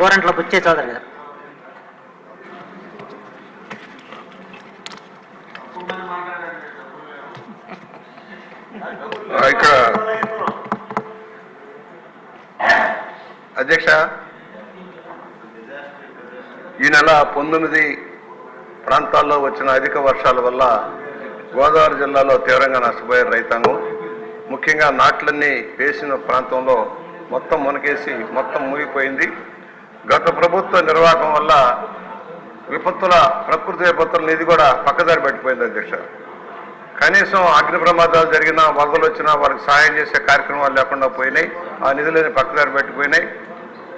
గోరంట్ల బుచ్చే చౌదరి గారు. ఇక్కడ. అధ్యక్ష ఈ నెల పంతొమ్మిది ప్రాంతాల్లో వచ్చిన అధిక వర్షాల వల్ల గోదావరి జిల్లాలో తీవ్రంగా నష్టపోయారు రైతాంగం. ముఖ్యంగా నాట్లన్నీ వేసిన ప్రాంతంలో మొత్తం మునకేసి మొత్తం మునిగిపోయింది. గత ప్రభుత్వ నిర్వాహకం వల్ల విపత్తుల ప్రకృతి విపత్తుల నిధి కూడా పక్కదారి పట్టిపోయింది అధ్యక్ష. కనీసం అగ్ని ప్రమాదాలు జరిగినా వరదలు వచ్చినా వాళ్ళకి సహాయం చేసే కార్యక్రమాలు లేకుండా పోయినాయి. ఆ నిధులని పక్కదారి పెట్టిపోయినాయి.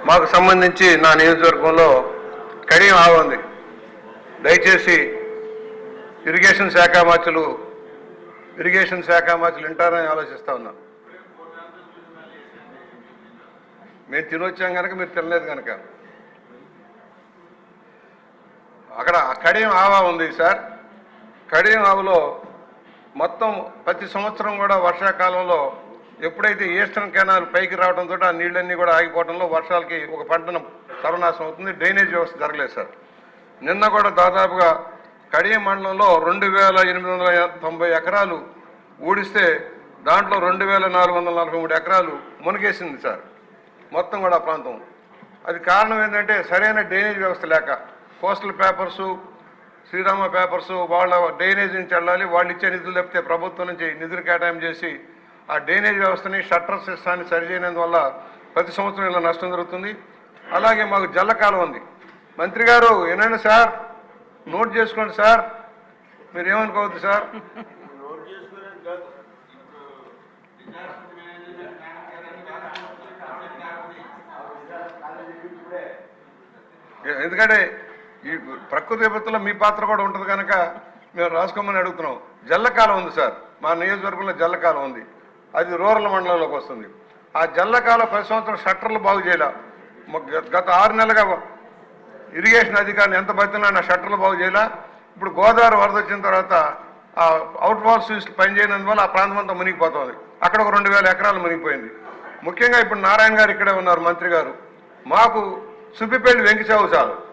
మాకు సంబంధించి నా నియోజకవర్గంలో కడియం ఆగుంది దయచేసి ఇరిగేషన్ శాఖ మార్చులు ఇరిగేషన్ శాఖ మార్చులు వింటారని ఆలోచిస్తా ఉన్నాం. మేము తినొచ్చాం కనుక మీరు తినలేదు కనుక అక్కడ కడియం ఆవా ఉంది సార్. కడియం ఆవులో మొత్తం ప్రతి సంవత్సరం కూడా వర్షాకాలంలో ఎప్పుడైతే ఈస్టర్న్ కెనాల్ పైకి రావడంతో ఆ నీళ్ళన్నీ కూడా ఆగిపోవడంలో వర్షాలకి ఒక పంటను సర్వనాశం అవుతుంది డ్రైనేజ్ వ్యవస్థ జరగలేదు సార్. నిన్న కూడా దాదాపుగా కడియం మండలంలో రెండు వేల ఎనిమిది వందల తొంభై ఎకరాలు ఊడిస్తే దాంట్లో రెండు వేల నాలుగు వందల నలభై మూడు ఎకరాలు మునిగేసింది సార్. మొత్తం కూడా ఆ ప్రాంతం. అది కారణం ఏంటంటే సరైన డ్రైనేజ్ వ్యవస్థ లేక కోస్టల్ పేపర్సు శ్రీరామ పేపర్స్ వాళ్ళ డ్రైనేజ్ నుంచి వెళ్ళాలి వాళ్ళు ఇచ్చే నిధులు తప్పితే ప్రభుత్వం నుంచి నిధులు కేటాయింపు చేసి ఆ డ్రైనేజ్ వ్యవస్థని షట్టర్ సిస్టాన్ని సరిచేయనందువల్ల ప్రతి సంవత్సరం ఇలా నష్టం జరుగుతుంది. అలాగే మాకు జల్లకాలం ఉంది. మంత్రి గారు ఏనండి సార్ నోట్ చేసుకోండి సార్ మీరు ఏమనుకోవద్దు సార్ ఎందుకంటే ఈ ప్రకృతి విపత్తులో మీ పాత్ర కూడా ఉంటుంది కనుక మేము రాసుకోమని అడుగుతున్నాం. జల్లకాలం ఉంది సార్. మా నియోజకవర్గంలో జల్లకాలం ఉంది. అది రూరల్ మండలంలోకి వస్తుంది. ఆ జల్లకాలం ప్రతి సంవత్సరం షట్టర్లు బాగు చేయలే. గత ఆరు నెలలుగా ఇరిగేషన్ అధికారిని ఎంత బతినా నా షట్టర్లు బాగు చేయలే. ఇప్పుడు గోదావరి వరద వచ్చిన తర్వాత ఆ అవుట్ వాల్ స్విచ్ పనిచేయనందువల్ల ఆ ప్రాంతం అంతా మునిగిపోతుంది. అక్కడ ఒక రెండు వేల ఎకరాలు మునిగిపోయింది. ముఖ్యంగా ఇప్పుడు నారాయణ గారు ఇక్కడే ఉన్నారు మంత్రి గారు. మాకు సుబ్బిపల్లి వెంకిచావు చాలు.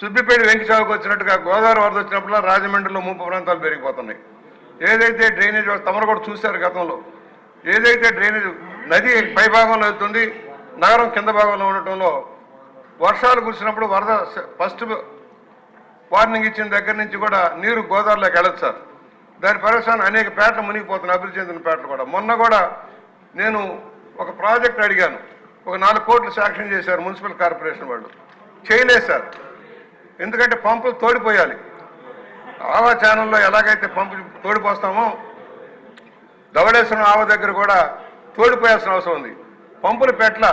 సుబ్బిపేట వెంకటసాగుకు వచ్చినట్టుగా గోదావరి వరద వచ్చినప్పుడు రాజమండ్రిలో ముంపు ప్రాంతాలు పెరిగిపోతున్నాయి. ఏదైతే డ్రైనేజ్ తమరు కూడా చూశారు గతంలో. ఏదైతే డ్రైనేజ్ నది పై భాగంలో వెళ్తుంది నగరం కింద భాగంలో ఉండటంలో వర్షాలు కురిసినప్పుడు వరద ఫస్ట్ వార్నింగ్ ఇచ్చిన దగ్గర నుంచి కూడా నీరు గోదావరిలోకి వెళ్ళదు సార్. దాని పరిశ్రమ అనేక పేటలు మునిగిపోతున్నాయి అభివృద్ధి చెందిన పేటలు కూడా. మొన్న కూడా నేను ఒక ప్రాజెక్ట్ అడిగాను. ఒక నాలుగు కోట్లు శాంక్షన్ చేశారు మున్సిపల్ కార్పొరేషన్ వాళ్ళు. చేయలేదు సార్. ఎందుకంటే పంపులు తోడిపోయాలి. ఆవా ఛానల్లో ఎలాగైతే పంపు తోడిపోస్తామో ధవడేశ్వరం ఆవ దగ్గర కూడా తోడిపోయాల్సిన అవసరం ఉంది. పంపులు పెట్ల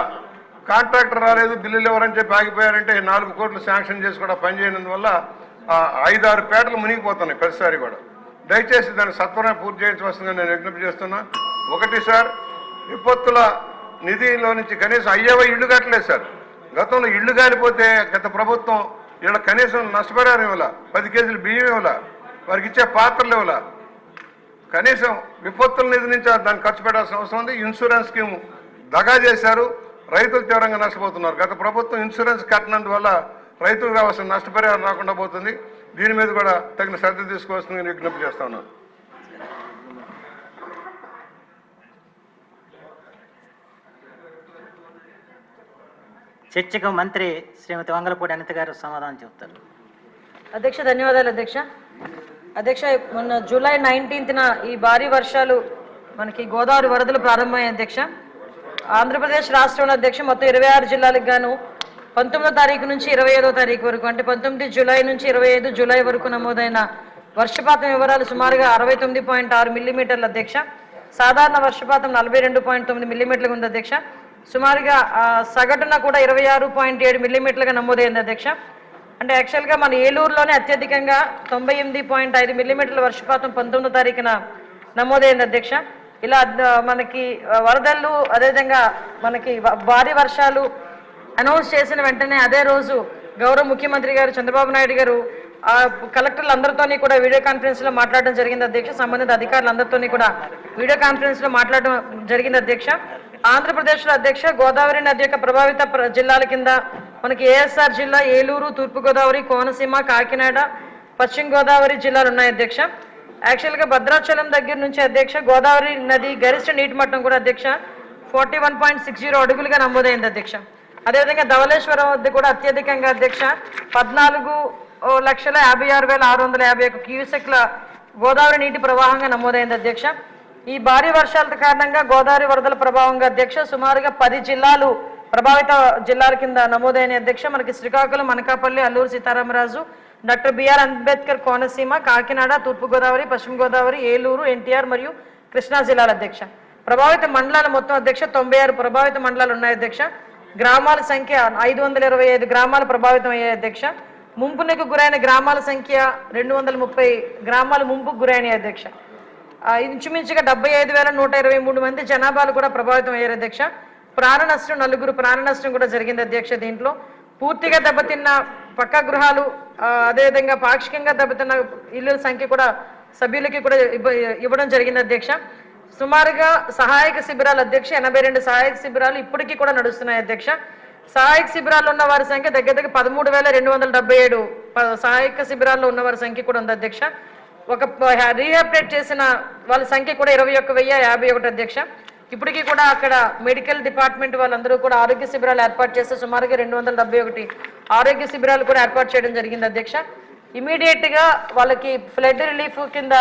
కాంట్రాక్టర్ రాలేదు బిల్లులు ఎవరని చెప్పి ఆగిపోయారంటే నాలుగు కోట్లు శాంక్షన్ చేసి కూడా పనిచేయనందువల్ల ఐదారు పేటలు మునిగిపోతున్నాయి ప్రతిసారి కూడా. దయచేసి దాన్ని సత్వరం పూర్తి చేయించవలసిందని నేను విజ్ఞప్తి చేస్తున్నా. ఒకటి సార్ విపత్తుల నిధిలో నుంచి కనీసం అయ్యేవో ఇల్లు కట్టలేదు సార్. గతంలో ఇళ్ళు కాలిపోతే గత ప్రభుత్వం వీళ్ళ కనీసం నష్టపరిహారం ఇవ్వాల పది కేజీలు బియ్యం ఇవ్వాల వారికి ఇచ్చే పాత్రలు ఇవ్వాల. కనీసం విపత్తుల నిధి నుంచి దాన్ని ఖర్చు పెట్టాల్సిన అవసరం ఉంది. ఇన్సూరెన్స్ స్కీమ్ దగా చేశారు. రైతులు తీవ్రంగా నష్టపోతున్నారు. గత ప్రభుత్వం ఇన్సూరెన్స్ కట్టినందువల్ల రైతులకు రావాల్సిన నష్టపరిహారం రాకుండా పోతుంది. దీని మీద కూడా తగిన శ్రద్ధ తీసుకోవాల్సిందని నేను విజ్ఞప్తి చేస్తా ఉన్నాను. చర్చకు మంత్రి శ్రీమతి వంగలపూడి అనిత గారు సమాధానం చెబుతారు అధ్యక్ష ధన్యవాదాలు అధ్యక్ష. అధ్యక్ష మొన్న జూలై నైన్టీన్త్న ఈ భారీ వర్షాలు మనకి గోదావరి వరదలు ప్రారంభమయ్యాయి అధ్యక్ష. ఆంధ్రప్రదేశ్ రాష్ట్రంలో అధ్యక్ష మొత్తం ఇరవై ఆరు జిల్లాలకు గాను పంతొమ్మిదో తారీఖు నుంచి ఇరవై ఐదో తారీఖు వరకు అంటే పంతొమ్మిది జూలై నుంచి ఇరవై ఐదు జూలై వరకు నమోదైన వర్షపాతం వివరాలు సుమారుగా అరవై తొమ్మిది పాయింట్ ఆరు మిల్లీమీటర్ల అధ్యక్ష. సాధారణ వర్షపాతం నలభై రెండు పాయింట్ తొమ్మిది మిల్లీమీటర్లుగా ఉంది అధ్యక్ష. సుమారుగా సగటున కూడా ఇరవై ఆరు పాయింట్ ఏడు మిల్లీమీటర్లుగా నమోదైంది అధ్యక్ష. అంటే యాక్చువల్గా మన ఏలూరులోనే అత్యధికంగా తొంభై ఎనిమిది పాయింట్ ఐదు మిల్లీమీటర్ల వర్షపాతం పంతొమ్మిదో తారీఖున నమోదైంది అధ్యక్ష. ఇలా మనకి వరదలు అదేవిధంగా మనకి భారీ వర్షాలు అనౌన్స్ చేసిన వెంటనే అదే రోజు గౌరవ ముఖ్యమంత్రి గారు చంద్రబాబు నాయుడు గారు కలెక్టర్లు అందరితోని కూడా వీడియో కాన్ఫరెన్స్లో మాట్లాడడం జరిగింది అధ్యక్ష. సంబంధిత అధికారులందరితోని కూడా వీడియో కాన్ఫరెన్స్లో మాట్లాడడం జరిగింది అధ్యక్ష. ఆంధ్రప్రదేశ్లో అధ్యక్ష గోదావరి నది యొక్క ప్రభావిత ప్ర- జిల్లాల కింద మనకి ఏఎస్ఆర్ జిల్లా ఏలూరు తూర్పుగోదావరి కోనసీమ కాకినాడ పశ్చిమ గోదావరి జిల్లాలు ఉన్నాయి అధ్యక్ష. యాక్చువల్గా భద్రాచలం దగ్గర నుంచి అధ్యక్ష గోదావరి నది గరిష్ట నీటి మట్టం కూడా అధ్యక్ష forty one point six zero అడుగులుగా నమోదైంది అధ్యక్ష. అదేవిధంగా ధవళేశ్వరం వద్ద కూడా అత్యధికంగా అధ్యక్ష పద్నాలుగు ఓ లక్షల యాభై ఆరు వేల ఆరు వందల యాభై ఒక క్యూసెక్ల గోదావరి నీటి ప్రవాహంగా నమోదైంది అధ్యక్ష. ఈ భారీ వర్షాల కారణంగా గోదావరి వరదల ప్రభావంగా అధ్యక్ష సుమారుగా పది జిల్లాలు ప్రభావిత జిల్లాల కింద నమోదైన అధ్యక్ష. మనకి శ్రీకాకుళం అనకాపల్లి అల్లూరు సీతారామరాజు డాక్టర్ బిఆర్ అంబేద్కర్ కోనసీమ కాకినాడ తూర్పుగోదావరి పశ్చిమ గోదావరి ఏలూరు ఎన్టీఆర్ మరియు కృష్ణా జిల్లాల అధ్యక్ష. ప్రభావిత మండలాల మొత్తం అధ్యక్ష తొంభై ఆరు ప్రభావిత మండలాలు ఉన్నాయి అధ్యక్ష. గ్రామాల సంఖ్య ఐదు వందల ఇరవై ఐదు గ్రామాలు ప్రభావితం అయ్యాయి అధ్యక్ష. ముంపునకు గురైన గ్రామాల సంఖ్య రెండు వందల ముప్పై గ్రామాలు ముంపుకు గురైన అధ్యక్ష. ఇంచుమించుగా డెబ్బై ఐదు వేల నూట ఇరవై మూడు మంది జనాభాలు కూడా ప్రభావితం అయ్యారు అధ్యక్ష. ప్రాణ నష్టం నలుగురు ప్రాణ నష్టం కూడా జరిగింది అధ్యక్ష దీంట్లో. పూర్తిగా దెబ్బతిన్న పక్క గృహాలు అదేవిధంగా పాక్షికంగా దెబ్బతిన్న ఇల్లుల సంఖ్య కూడా సభ్యులకి కూడా ఇవ్వ- ఇవ్వడం జరిగింది అధ్యక్ష. సుమారుగా సహాయక శిబిరాలు అధ్యక్ష ఎనభై రెండు సహాయక శిబిరాలు ఇప్పటికీ కూడా నడుస్తున్నాయి అధ్యక్ష. సహాయక శిబిరాల్లో ఉన్న వారి సంఖ్య దగ్గర దగ్గర పదమూడు వేల రెండు వందల డెబ్బై ఏడు. ప- సహాయక శిబిరాల్లో ఉన్న వారి సంఖ్య కూడా ఉంది అధ్యక్ష. ఒక రీహాబిలేట్ చేసిన వాళ్ళ సంఖ్య కూడా ఇరవై ఒక్క వెయ్యి యాభై ఒకటి అధ్యక్ష. ఇప్పటికీ కూడా అక్కడ మెడికల్ డిపార్ట్మెంట్ వాళ్ళందరూ కూడా ఆరోగ్య శిబిరాలు ఏర్పాటు చేస్తే సుమారుగా రెండు వందల డెబ్బై ఒకటి ఆరోగ్య శిబిరాలు కూడా ఏర్పాటు చేయడం జరిగింది అధ్యక్ష. ఇమీడియట్గా వాళ్ళకి ఫ్లడ్ రిలీఫ్ కింద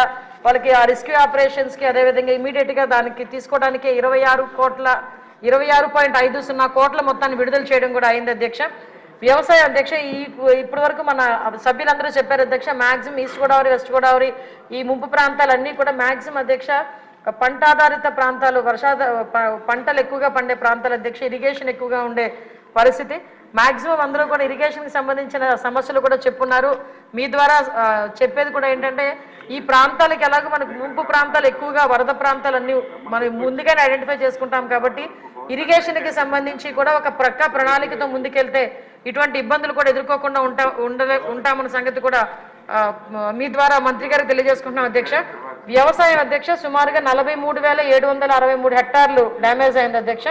వాళ్ళకి ఆ రెస్క్యూ ఆపరేషన్స్కి అదేవిధంగా ఇమీడియట్గా దానికి తీసుకోవడానికి ఇరవై ఆరు కోట్ల ఇరవై ఆరు పాయింట్ ఐదు సున్నా కోట్ల మొత్తాన్ని విడుదల చేయడం కూడా అయింది అధ్యక్ష. వ్యవసాయ అధ్యక్ష ఈ ఇప్పటి వరకు మన సభ్యులందరూ చెప్పారు అధ్యక్ష maximum east Godavari west Godavari ఈ ముంపు ప్రాంతాలన్నీ కూడా మ్యాక్సిమం అధ్యక్ష పంట ఆధారిత ప్రాంతాలు వర్షాధ ప- పంటలు ఎక్కువగా పండే ప్రాంతాలు అధ్యక్ష ఇరిగేషన్ ఎక్కువగా ఉండే పరిస్థితి. మాక్సిమం అందరూ కూడా ఇరిగేషన్కి సంబంధించిన సమస్యలు కూడా చెప్పున్నారు. మీ ద్వారా చెప్పేది కూడా ఏంటంటే ఈ ప్రాంతాలకి ఎలాగో మనకు ముంపు ప్రాంతాలు ఎక్కువగా వరద ప్రాంతాలు అన్ని మనం ముందుగానే ఐడెంటిఫై చేసుకుంటాం కాబట్టి ఇరిగేషన్కి సంబంధించి కూడా ఒక ప్రక్క ప్రణాళికతో ముందుకెళ్తే ఇటువంటి ఇబ్బందులు కూడా ఎదుర్కోకుండా ఉంటా ఉండలే ఉంటామన్న సంగతి కూడా మీ ద్వారా మంత్రి గారికి తెలియజేసుకుంటున్నాం అధ్యక్ష. వ్యవసాయం అధ్యక్ష సుమారుగా నలభై మూడు వేల ఏడు వందల అరవై మూడు హెక్టార్లు డ్యామేజ్ అయింది అధ్యక్ష.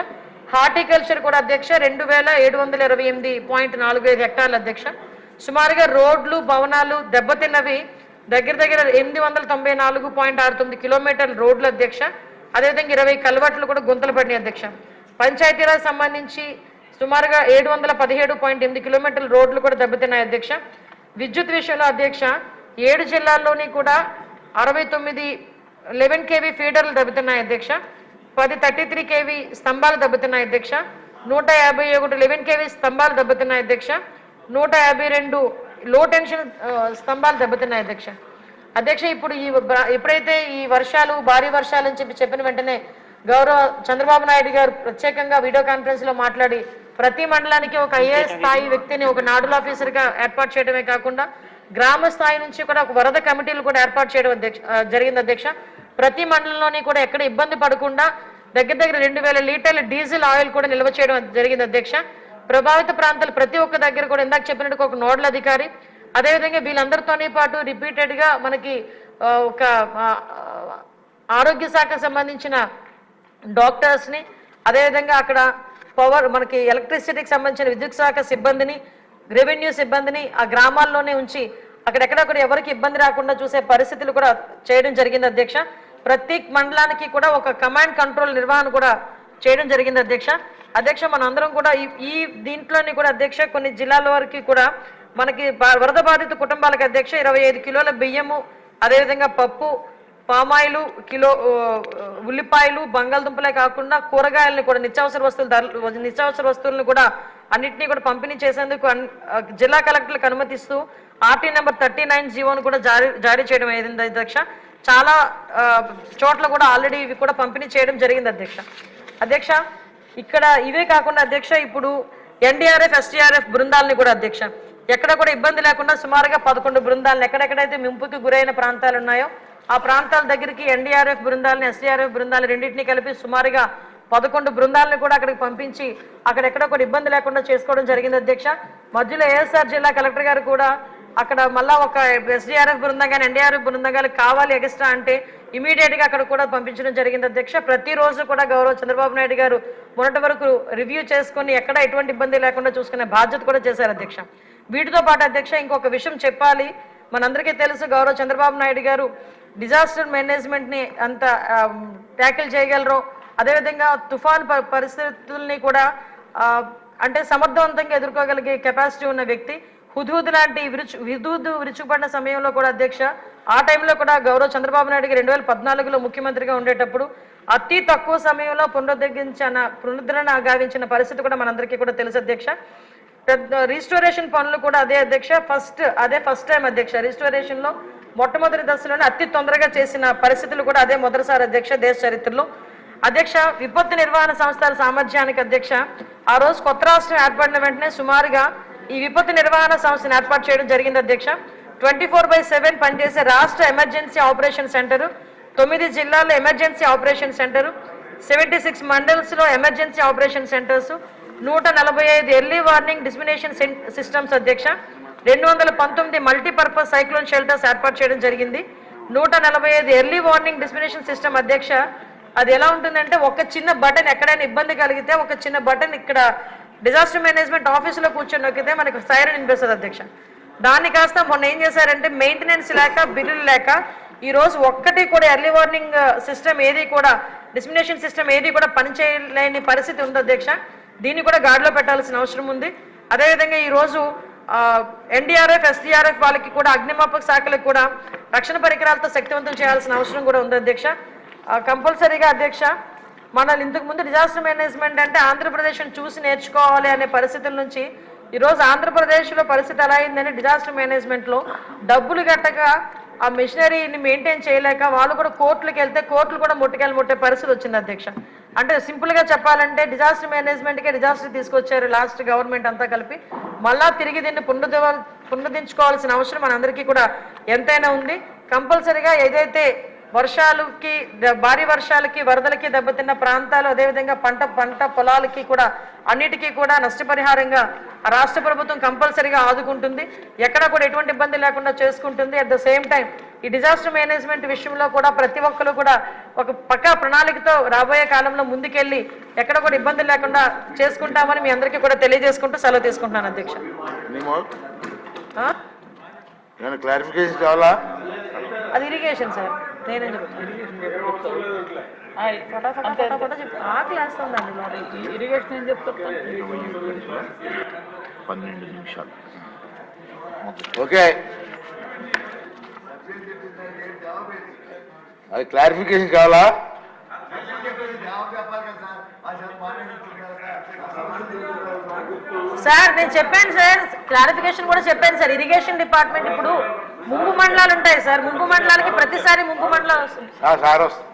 హార్టికల్చర్ కూడా అధ్యక్ష రెండు వేల ఏడు వందల ఇరవై ఎనిమిది పాయింట్ నాలుగు ఐదు హెక్టార్లు అధ్యక్ష. సుమారుగా రోడ్లు భవనాలు దెబ్బతిన్నవి. దగ్గర దగ్గర ఎనిమిది వందల తొంభై నాలుగు పాయింట్ ఆరు తొమ్మిది కిలోమీటర్ల రోడ్లు అధ్యక్ష. అదేవిధంగా ఇరవై కల్వర్ట్లు కూడా గుంతలు పడినాయి అధ్యక్ష. పంచాయతీరాజ్ సంబంధించి సుమారుగా ఏడు వందల పదిహేడు పాయింట్ ఎనిమిది కిలోమీటర్ల రోడ్లు కూడా దెబ్బతిన్నాయి అధ్యక్ష. విద్యుత్ విషయంలో అధ్యక్ష ఏడు జిల్లాల్లోని కూడా అరవై తొమ్మిది లెవెన్ కేవీ ఫీడర్లు దెబ్బతిన్నాయి అధ్యక్ష. పది థర్టీ త్రీ కేవీ స్తంభాలు దెబ్బతిన్నాయి అధ్యక్ష. నూట యాభై ఒకటి లెవెన్ కేవీ స్తంభాలు దెబ్బతిన్నాయి అధ్యక్ష. నూట యాభై రెండు లో టెన్షన్ స్తంభాలు దెబ్బతిన్నాయి అధ్యక్ష. అధ్యక్ష ఇప్పుడు ఈ ఎప్పుడైతే ఈ వర్షాలు భారీ వర్షాలు అని చెప్పి చెప్పిన వెంటనే గౌరవ చంద్రబాబు నాయుడు గారు ప్రత్యేకంగా వీడియో కాన్ఫరెన్స్లో మాట్లాడి ప్రతి మండలానికి ఒక ఐఏఎస్ స్థాయి వ్యక్తిని ఒక నాడుల్ ఆఫీసర్గా ఏర్పాటు చేయడమే కాకుండా గ్రామ స్థాయి నుంచి కూడా ఒక వరద కమిటీలు కూడా ఏర్పాటు చేయడం అధ్యక్ష జరిగింది అధ్యక్ష. ప్రతి మండలంలోని కూడా ఎక్కడ ఇబ్బంది పడకుండా దగ్గర దగ్గర రెండు వేల లీటర్ల డీజిల్ ఆయిల్ కూడా నిల్వ చేయడం జరిగింది అధ్యక్ష. ప్రభావిత ప్రాంతాలు ప్రతి ఒక్క దగ్గర కూడా ఇందాక చెప్పినట్టు ఒక నోడల్ అధికారి అదేవిధంగా వీళ్ళందరితోనే పాటు రిపీటెడ్గా మనకి ఒక ఆరోగ్య శాఖకు సంబంధించిన డాక్టర్స్ని అదేవిధంగా అక్కడ పవర్ మనకి ఎలక్ట్రిసిటీకి సంబంధించిన విద్యుత్ శాఖ సిబ్బందిని రెవెన్యూ సిబ్బందిని ఆ గ్రామాల్లోనే ఉంచి అక్కడెక్కడ ఎవరికి ఇబ్బంది రాకుండా చూసే పరిస్థితులు కూడా చేయడం జరిగింది అధ్యక్ష. ప్రతి మండలానికి కూడా ఒక కమాండ్ కంట్రోల్ నిర్వహణ కూడా చేయడం జరిగింది అధ్యక్ష. అధ్యక్ష మనందరం కూడా ఈ దీంట్లోని కూడా అధ్యక్ష కొన్ని జిల్లాల వరకు కూడా మనకి వరద బాధిత కుటుంబాలకు అధ్యక్ష ఇరవై ఐదు కిలోల బియ్యము అదేవిధంగా పప్పు పామాయిలు కిలో ఉల్లిపాయలు బంగాళదుంపలే కాకుండా కూరగాయలను కూడా నిత్యావసర వస్తువులు ధరలు నిత్యావసర వస్తువులను కూడా అన్నింటినీ కూడా పంపిణీ చేసేందుకు జిల్లా కలెక్టర్లకు అనుమతిస్తూ ఆర్టీ నెంబర్ థర్టీ నైన్ జీవోను కూడా జారీ జారీ చేయడం అయింది అధ్యక్ష. చాలా చోట్ల కూడా ఆల్రెడీ ఇవి కూడా పంపిణీ చేయడం జరిగింది అధ్యక్ష. అధ్యక్ష ఇక్కడ ఇవే కాకుండా అధ్యక్ష ఇప్పుడు ఎన్డీఆర్ఎఫ్ ఎస్టీఆర్ఎఫ్ బృందాలని కూడా అధ్యక్ష ఎక్కడ కూడా ఇబ్బంది లేకుండా సుమారుగా పదకొండు బృందాలను ఎక్కడెక్కడైతే మింపుకి గురైన ప్రాంతాలు ఉన్నాయో ఆ ప్రాంతాల దగ్గరికి ఎన్డీఆర్ఎఫ్ బృందాలను ఎస్డీఆర్ఎఫ్ బృందాలు రెండింటినీ కలిపి సుమారుగా పదకొండు బృందాలను కూడా అక్కడికి పంపించి అక్కడెక్కడ కూడా ఇబ్బంది లేకుండా చేసుకోవడం జరిగింది అధ్యక్ష. మధ్యలో ఏఎస్ఆర్ జిల్లా కలెక్టర్ గారు కూడా అక్కడ మళ్ళా ఒక ఎస్డిఆర్ఎఫ్ బృందం కానీ ఎన్డీఆర్ఎఫ్ బృందం కానీ కావాలి ఎక్స్ట్రా అంటే ఇమీడియట్గా అక్కడ కూడా పంపించడం జరిగింది. అధ్యక్ష ప్రతిరోజు కూడా గౌరవ చంద్రబాబు నాయుడు గారు మొన్నటి వరకు రివ్యూ చేసుకొని ఎక్కడ ఎటువంటి ఇబ్బంది లేకుండా చూసుకునే బాధ్యత కూడా చేశారు అధ్యక్ష. వీటితో పాటు అధ్యక్ష ఇంకొక విషయం చెప్పాలి. మనందరికీ తెలుసు గౌరవ చంద్రబాబు నాయుడు గారు డిజాస్టర్ మేనేజ్మెంట్ని అంత ట్యాకిల్ చేయగలరు అదేవిధంగా తుఫాన్ ప- పరిస్థితుల్ని కూడా అంటే సమర్థవంతంగా ఎదుర్కోగలిగే కెపాసిటీ ఉన్న వ్యక్తి హుదూద్ లాంటి విరుచు హుదూద్ విరుచుపడిన సమయంలో కూడా అధ్యక్ష ఆ టైంలో కూడా గౌరవ చంద్రబాబు నాయుడు గారు రెండు వేల పద్నాలుగులో ముఖ్యమంత్రిగా ఉండేటప్పుడు అతి తక్కువ సమయంలో పునరుద్ధరించిన పునరుద్ధరణ గావించిన పరిస్థితి కూడా మనందరికీ కూడా తెలుసు అధ్యక్ష. పెద్ద రిస్టోరేషన్ పనులు కూడా అదే అధ్యక్ష ఫస్ట్ అదే ఫస్ట్ టైం అధ్యక్ష. రిస్టోరేషన్లో మొట్టమొదటి దశలోనే అతి తొందరగా చేసిన పరిస్థితులు కూడా అదే మొదటిసారి అధ్యక్ష దేశ చరిత్రలో. అధ్యక్ష విపత్తు నిర్వహణ సంస్థల సామర్థ్యానికి అధ్యక్ష ఆ రోజు కొత్త రాష్ట్రం ఏర్పడిన వెంటనే సుమారుగా ఈ విపత్తు నిర్వహణ సంస్థను ఏర్పాటు చేయడం జరిగింది అధ్యక్ష. ట్వంటీ ఫోర్ బై సెవెన్ పనిచేసే రాష్ట్ర ఎమర్జెన్సీ ఆపరేషన్ సెంటర్ తొమ్మిది జిల్లాల్లో emergency operation centre seventy six మండల్స్లో emergency operation centres నూట నలభై ఐదు ఎర్లీ వార్నింగ్ డిస్మినేషన్ సిస్టమ్స్ అధ్యక్ష. రెండు వందల పంతొమ్మిది మల్టీపర్పస్ సైక్లోన్ షెల్టర్స్ ఏర్పాటు చేయడం జరిగింది. నూట నలభై ఐదు ఎర్లీ వార్నింగ్ డిస్మినేషన్ సిస్టమ్ అధ్యక్ష. అది ఎలా ఉంటుందంటే ఒక చిన్న బటన్ ఎక్కడైనా ఇబ్బంది కలిగితే ఒక చిన్న బటన్ ఇక్కడ డిజాస్టర్ మేనేజ్మెంట్ ఆఫీసులో కూర్చొని నొక్కితే మనకు సైరన్ వినిపిస్తుంది అధ్యక్ష. దాన్ని కాస్త మొన్న ఏం చేశారంటే మెయింటెనెన్స్ లేక బిల్లులు లేక ఈ రోజు ఒక్కటి కూడా ఎర్లీ వార్నింగ్ సిస్టమ్ ఏది కూడా డిస్మినేషన్ సిస్టమ్ ఏది కూడా పనిచేయలేని పరిస్థితి ఉంది అధ్యక్ష. దీన్ని కూడా గాడిలో పెట్టాల్సిన అవసరం ఉంది. అదేవిధంగా ఈరోజు ఎన్డీఆర్ఎఫ్ ఎస్డీఆర్ఎఫ్ వాళ్ళకి కూడా అగ్నిమాపక శాఖలకు కూడా రక్షణ పరికరాలతో శక్తివంతం చేయాల్సిన అవసరం కూడా ఉంది అధ్యక్ష. కంపల్సరీగా అధ్యక్ష మనల్ని ఇంతకు ముందు డిజాస్టర్ మేనేజ్మెంట్ అంటే ఆంధ్రప్రదేశ్ని చూసి నేర్చుకోవాలి అనే పరిస్థితుల నుంచి ఈరోజు ఆంధ్రప్రదేశ్లో పరిస్థితి ఎలా అయిందని డిజాస్టర్ మేనేజ్మెంట్లో డబ్బులు కట్టక ఆ మిషనరీని మెయింటైన్ చేయలేక వాళ్ళు కూడా కోర్టులకు వెళ్తే కోర్టులు కూడా ముట్టుకెళ్ళి ముట్టే పరిస్థితి వచ్చింది అధ్యక్ష. అంటే సింపుల్గా చెప్పాలంటే డిజాస్టర్ మేనేజ్మెంట్కే డిజాస్టర్ తీసుకొచ్చారు లాస్ట్ గవర్నమెంట్ అంతా కలిపి. మళ్ళా తిరిగి దీన్ని పునరుద్ధ పునరుద్ధరించుకోవాల్సిన అవసరం మనందరికీ కూడా ఎంతైనా ఉంది. కంపల్సరిగా ఏదైతే వర్షాలకి భారీ వర్షాలకి వరదలకి దెబ్బతిన్న ప్రాంతాలు అదేవిధంగా పంట పంట పొలాలకి కూడా అన్నిటికీ కూడా నష్టపరిహారంగా రాష్ట్ర ప్రభుత్వం కంపల్సరీగా ఆదుకుంటుంది. ఎక్కడ కూడా ఎటువంటి ఇబ్బంది లేకుండా చేసుకుంటుంది. అట్ ద సేమ్ టైం ఈ డిజాస్టర్ మేనేజ్మెంట్ విషయంలో కూడా ప్రతి ఒక్కరు కూడా ఒక పక్కా ప్రణాళికతో రాబోయే కాలంలో ముందుకెళ్ళి ఎక్కడ కూడా ఇబ్బంది లేకుండా చేసుకుంటామని మీ అందరికీ కూడా తెలియజేసుకుంటూ సెలవు తీసుకుంటున్నాను అధ్యక్ష. క్లారిఫికేషన్ కావాలా? అది ఇరిగేషన్ సార్ నేనేం ఇరిగేషన్ ఏం పన్నెండు నిమిషాలు ఓకే. అది క్లారిఫికేషన్ కావాలా? సార్ నేను చెప్పాను సార్ క్లారిఫికేషన్ కూడా చెప్పాను సార్. ఇరిగేషన్ డిపార్ట్మెంట్ ఇప్పుడు ముంపు మండలాలు ఉంటాయి సార్. ముంపు మండలాలకి ప్రతిసారి ముంపు మండలం వస్తుంది. సార్ వస్తుంది.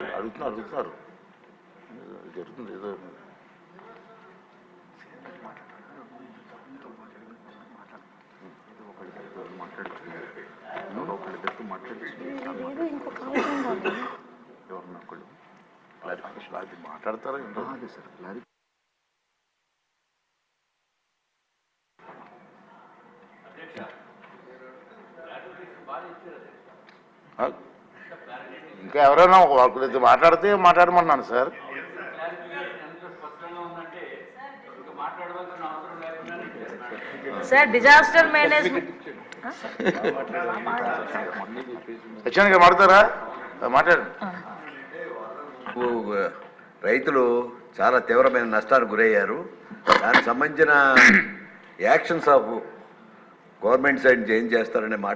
అడుగుతున్నారు అడుగుతున్నారు. జరుగుతుంది ఏదో ఎవరన్నా ఒకళ్ళు క్లారిఫికేషన్ అది మాట్లాడతారా సార్ ఇంకా ఎవరైనా ఒకరితో మాట్లాడితే మాట్లాడమన్నాను సార్. సార్ డిజాస్టర్ మేనేజ్మెంట్ సత్యానికి మాట్లాడతారా? మాట్లాడండి కు- రైతులు చాలా తీవ్రమైన నష్టానికి గురయ్యారు. దానికి సంబంధించిన యాక్షన్స్ ఆఫ్ గవర్నమెంట్ సైడ్ నుంచి ఏం చేస్తారనే మాట